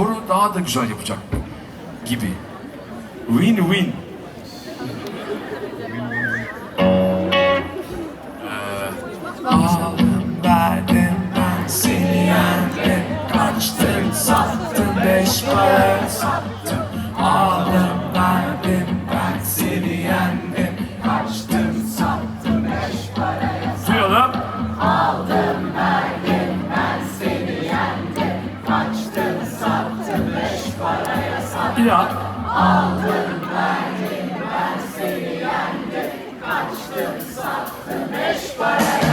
skoru daha da güzel yapacak gibi. Win-win. Aldım verdim ben seni yendim Kaçtın sattın beş para sattım yat. Aldım verdim ben seni yendim. Kaçtım sattım eş paraya.